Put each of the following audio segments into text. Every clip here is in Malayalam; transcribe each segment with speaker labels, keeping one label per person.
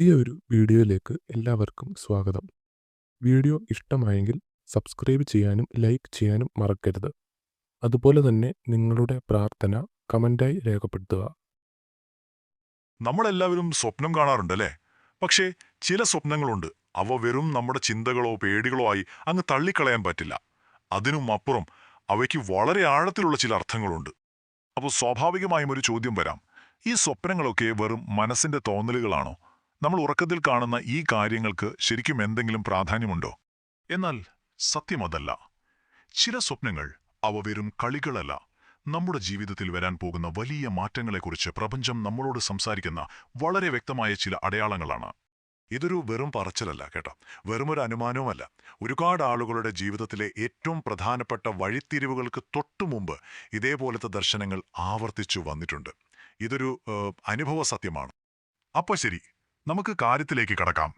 Speaker 1: ഈ ഒരു വീഡിയോയിലേക്ക് എല്ലാവർക്കും സ്വാഗതം. വീഡിയോ ഇഷ്ടമായെങ്കിൽ സബ്സ്ക്രൈബ് ചെയ്യാനും ലൈക്ക് ചെയ്യാനും മറക്കരുത്. അതുപോലെ തന്നെ നിങ്ങളുടെ പ്രാർത്ഥന കമന്റായി രേഖപ്പെടുത്തുക.
Speaker 2: നമ്മളെല്ലാവരും സ്വപ്നം കാണാറുണ്ടല്ലേ പക്ഷേ ചില സ്വപ്നങ്ങളുണ്ട് അവ വെറും നമ്മുടെ ചിന്തകളോ പേടികളോ ആയി അങ്ങ് തള്ളിക്കളയാൻ പറ്റില്ല അതിനും അപ്പുറം അവയ്ക്ക് വളരെ ആഴത്തിലുള്ള ചില അർത്ഥങ്ങളുണ്ട് അപ്പോൾ സ്വാഭാവികമായും ഒരു ചോദ്യം വരാം ഈ സ്വപ്നങ്ങളൊക്കെ വെറും മനസ്സിന്റെ തോന്നലുകളാണോ നമ്മൾ ഉറക്കത്തിൽ കാണുന്ന ഈ കാര്യങ്ങൾക്ക് ശരിക്കും എന്തെങ്കിലും പ്രാധാന്യമുണ്ടോ? എന്നാൽ സത്യമതല്ല. ചില സ്വപ്നങ്ങൾ അവ വെറും കളികളല്ല. നമ്മുടെ ജീവിതത്തിൽ വരാൻ പോകുന്ന വലിയ മാറ്റങ്ങളെക്കുറിച്ച് പ്രപഞ്ചം നമ്മളോട് സംസാരിക്കുന്ന വളരെ വ്യക്തമായ ചില അടയാളങ്ങളാണ്. ഇതൊരു വെറും പറച്ചിലല്ല കേട്ടോ. വെറുമൊരു അനുമാനവുമല്ല. ഒരുപാട് ആളുകളുടെ ജീവിതത്തിലെ ഏറ്റവും പ്രധാനപ്പെട്ട വഴിത്തിരിവുകൾക്ക് തൊട്ടുമുമ്പ് ഇതേപോലത്തെ ദർശനങ്ങൾ ആവർത്തിച്ചു വന്നിട്ടുണ്ട്. ഇതൊരു അനുഭവ സത്യമാണ് അപ്പോൾ ശരി. നമുക്ക് കാര്യത്തിലേക്ക് കടക്കാം.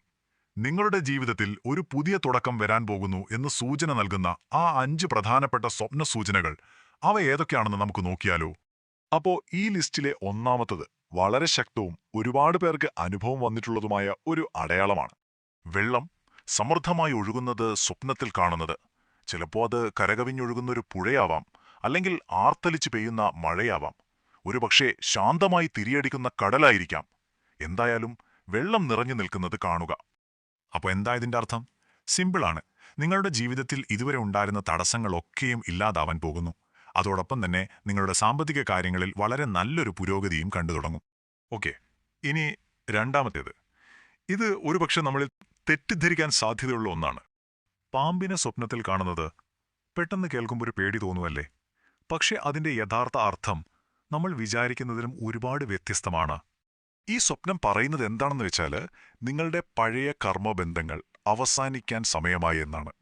Speaker 2: നിങ്ങളുടെ ജീവിതത്തിൽ ഒരു പുതിയ തുടക്കം വരാൻ പോകുന്നു എന്ന് സൂചന നൽകുന്ന ആ അഞ്ച് പ്രധാനപ്പെട്ട സ്വപ്ന സൂചനകൾ അവ ഏതൊക്കെയാണെന്ന് നമുക്ക് നോക്കിയാലോ? അപ്പോ ഈ ലിസ്റ്റിലെ ഒന്നാമത്തത് വളരെ ശക്തവും ഒരുപാട് പേർക്ക് അനുഭവം വന്നിട്ടുള്ളതുമായ ഒരു അടയാളമാണ്. വെള്ളം സമൃദ്ധമായി ഒഴുകുന്നത് സ്വപ്നത്തിൽ കാണുന്നത്. ചിലപ്പോൾ അത് കരകവിഞ്ഞൊഴുകുന്ന ഒരു പുഴയാവാം അല്ലെങ്കിൽ ആർത്തലിച്ച് പെയ്യുന്ന മഴയാവാം. ഒരുപക്ഷെ ശാന്തമായി തിരിയടിക്കുന്ന കടലായിരിക്കാം. എന്തായാലും വെള്ളം നിറഞ്ഞു നിൽക്കുന്നത് കാണുക. അപ്പോൾ എന്താ ഇതിന്റെ അർത്ഥം? സിമ്പിളാണ് നിങ്ങളുടെ ജീവിതത്തിൽ ഇതുവരെ ഉണ്ടായിരുന്ന തടസ്സങ്ങളൊക്കെയും ഇല്ലാതാവാൻ പോകുന്നു. അതോടൊപ്പം തന്നെ നിങ്ങളുടെ സാമ്പത്തിക കാര്യങ്ങളിൽ വളരെ നല്ലൊരു പുരോഗതിയും കണ്ടു തുടങ്ങും. ഓക്കെ ഇനി രണ്ടാമത്തേത്. ഇത് ഒരുപക്ഷെ നമ്മളിൽ തെറ്റിദ്ധരിക്കാൻ സാധ്യതയുള്ള ഒന്നാണ്. പാമ്പിനെ സ്വപ്നത്തിൽ കാണുന്നത് പെട്ടെന്ന് കേൾക്കുമ്പോൾ ഒരു പേടി തോന്നുമല്ലേ പക്ഷേ അതിന്റെ യഥാർത്ഥ അർത്ഥം നമ്മൾ വിചാരിക്കുന്നതിലും ഒരുപാട് വ്യത്യസ്തമാണ്. ഈ സ്വപ്നം പറയുന്നത് എന്താണെന്ന് വെച്ചാൽ നിങ്ങളുടെ പഴയ കർമ്മബന്ധങ്ങൾ അവസാനിക്കാൻ സമയമായി എന്നാണ്.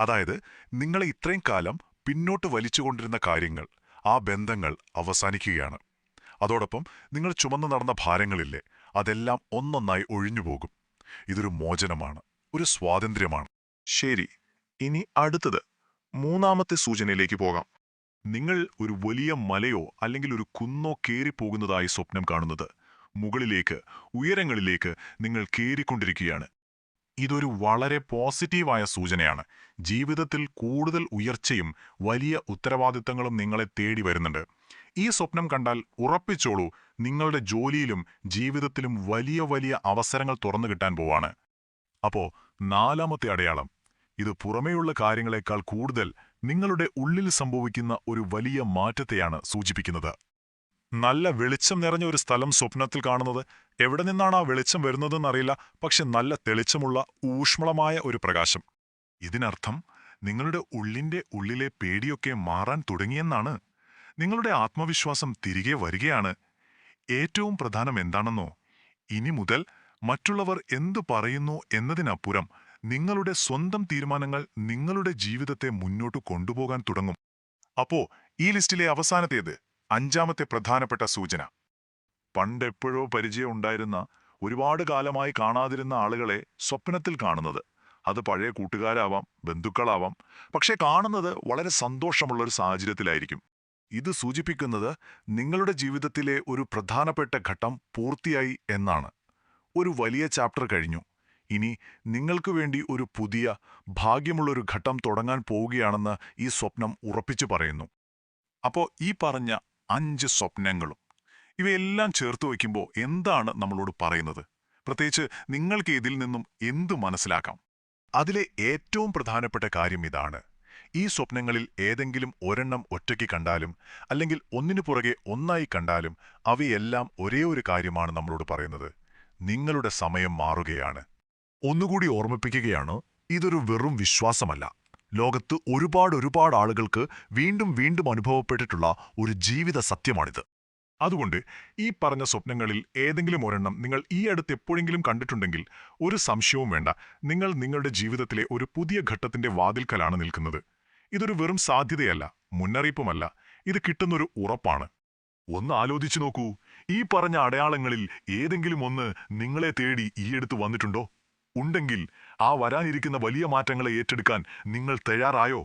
Speaker 2: അതായത് നിങ്ങളെ ഇത്രയും കാലം പിന്നോട്ട് വലിച്ചുകൊണ്ടിരുന്ന കാര്യങ്ങൾ ആ ബന്ധങ്ങൾ അവസാനിക്കുകയാണ്. അതോടൊപ്പം നിങ്ങൾ ചുമന്നു നടന്ന ഭാരങ്ങളില്ലേ അതെല്ലാം ഒന്നൊന്നായി ഒഴിഞ്ഞുപോകും ഇതൊരു മോചനമാണ് ഒരു സ്വാതന്ത്ര്യമാണ്. ശരി ഇനി അടുത്തത്. മൂന്നാമത്തെ സൂചനയിലേക്ക് പോകാം. നിങ്ങൾ ഒരു വലിയ മലയോ അല്ലെങ്കിൽ ഒരു കുന്നോ കയറിപ്പോകുന്നതായി സ്വപ്നം കാണുന്നത് മുകളിലേക്ക് ഉയരങ്ങളിലേക്ക് നിങ്ങൾ കയറിക്കൊണ്ടിരിക്കുകയാണ് ഇതൊരു വളരെ പോസിറ്റീവായ സൂചനയാണ്. ജീവിതത്തിൽ കൂടുതൽ ഉയർച്ചയും വലിയ ഉത്തരവാദിത്തങ്ങളും നിങ്ങളെ തേടി വരുന്നുണ്ട്. ഈ സ്വപ്നം കണ്ടാൽ ഉറപ്പിച്ചോളൂ നിങ്ങളുടെ ജോലിയിലും ജീവിതത്തിലും വലിയ വലിയ അവസരങ്ങൾ തുറന്നു കിട്ടാൻ പോവാണ്. അപ്പോ നാലാമത്തെ അടയാളം. ഇത് പുറമേയുള്ള കാര്യങ്ങളെക്കാൾ കൂടുതൽ നിങ്ങളുടെ ഉള്ളിൽ സംഭവിക്കുന്ന ഒരു വലിയ മാറ്റത്തെയാണ് സൂചിപ്പിക്കുന്നത്. നല്ല വെളിച്ചം നിറഞ്ഞ ഒരു സ്ഥലം സ്വപ്നത്തിൽ കാണുന്നത് എവിടെ നിന്നാണ് ആ വെളിച്ചം വരുന്നതെന്നറിയില്ല പക്ഷെ നല്ല തെളിച്ചമുള്ള ഊഷ്മളമായ ഒരു പ്രകാശം. ഇതിനർത്ഥം നിങ്ങളുടെ ഉള്ളിന്റെ ഉള്ളിലെ പേടിയൊക്കെ മാറാൻ തുടങ്ങിയെന്നാണ്. നിങ്ങളുടെ ആത്മവിശ്വാസം തിരികെ വരികയാണ്. ഏറ്റവും പ്രധാനം എന്താണെന്നോ ഇനി മുതൽ മറ്റുള്ളവർ എന്തു പറയുന്നു എന്നതിനപ്പുറം നിങ്ങളുടെ സ്വന്തം തീരുമാനങ്ങൾ നിങ്ങളുടെ ജീവിതത്തെ മുന്നോട്ട് കൊണ്ടുപോകാൻ തുടങ്ങും. അപ്പോ ഈ ലിസ്റ്റിലെ അവസാനത്തേത് അഞ്ചാമത്തെ പ്രധാനപ്പെട്ട സൂചന. പണ്ടെപ്പോഴോ പരിചയം ഉണ്ടായിരുന്ന ഒരുപാട് കാലമായി കാണാതിരുന്ന ആളുകളെ സ്വപ്നത്തിൽ കാണുന്നത്. അത് പഴയ കൂട്ടുകാരാവാം ബന്ധുക്കളാവാം പക്ഷേ കാണുന്നത് വളരെ സന്തോഷമുള്ള ഒരു സാഹചര്യത്തിലായിരിക്കും. ഇത് സൂചിപ്പിക്കുന്നത് നിങ്ങളുടെ ജീവിതത്തിലെ ഒരു പ്രധാനപ്പെട്ട ഘട്ടം പൂർത്തിയായി എന്നാണ്. ഒരു വലിയ ചാപ്റ്റർ കഴിഞ്ഞു. ഇനി നിങ്ങൾക്ക് വേണ്ടി ഒരു പുതിയ ഭാഗ്യമുള്ളൊരു ഘട്ടം തുടങ്ങാൻ പോവുകയാണെന്ന് ഈ സ്വപ്നം ഉറപ്പിച്ചു പറയുന്നു. അപ്പോൾ ഈ പറഞ്ഞ അഞ്ച് സ്വപ്നങ്ങളും. ഇവയെല്ലാം ചേർത്ത് വയ്ക്കുമ്പോൾ എന്താണ് നമ്മളോട് പറയുന്നത്? പ്രത്യേകിച്ച് നിങ്ങൾക്ക് ഇതിൽ നിന്നും എന്തു മനസ്സിലാക്കാം? അതിലെ ഏറ്റവും പ്രധാനപ്പെട്ട കാര്യം ഇതാണ്. ഈ സ്വപ്നങ്ങളിൽ ഏതെങ്കിലും ഒരെണ്ണം ഒറ്റയ്ക്ക് കണ്ടാലും അല്ലെങ്കിൽ ഒന്നിനു പുറകെ ഒന്നായി കണ്ടാലും അവയെല്ലാം ഒരേ ഒരു കാര്യമാണ് നമ്മളോട് പറയുന്നത്. നിങ്ങളുടെ സമയം മാറുകയാണ്. ഒന്നുകൂടി ഓർമ്മിപ്പിക്കുകയാണ് ഇതൊരു വെറും വിശ്വാസമല്ല. ലോകത്ത് ഒരുപാട് ഒരുപാട് ആളുകൾക്ക് വീണ്ടും വീണ്ടും അനുഭവപ്പെട്ടിട്ടുള്ള ഒരു ജീവിത സത്യമാണിത്. അതുകൊണ്ട് ഈ പറഞ്ഞ സ്വപ്നങ്ങളിൽ ഏതെങ്കിലും ഒരെണ്ണം നിങ്ങൾ ഈ അടുത്ത് എപ്പോഴെങ്കിലും കണ്ടിട്ടുണ്ടെങ്കിൽ ഒരു സംശയവും വേണ്ട. നിങ്ങൾ നിങ്ങളുടെ ജീവിതത്തിലെ ഒരു പുതിയ ഘട്ടത്തിന്റെ വാതിൽക്കലാണ് നിൽക്കുന്നത്. ഇതൊരു വെറും സാധ്യതയല്ല മുന്നറിയിപ്പുമല്ല. ഇത് കിട്ടുന്നൊരു ഉറപ്പാണ്. ഒന്ന് ആലോചിച്ചു നോക്കൂ. ഈ പറഞ്ഞ അടയാളങ്ങളിൽ ഏതെങ്കിലും ഒന്ന് നിങ്ങളെ തേടി ഈയടുത്ത് വന്നിട്ടുണ്ടോ? ഉണ്ടെങ്കിൽ ആ വരാനിരിക്കുന്ന വലിയ മാറ്റങ്ങളെ ഏറ്റെടുക്കാൻ നിങ്ങൾ തയ്യാറായോ?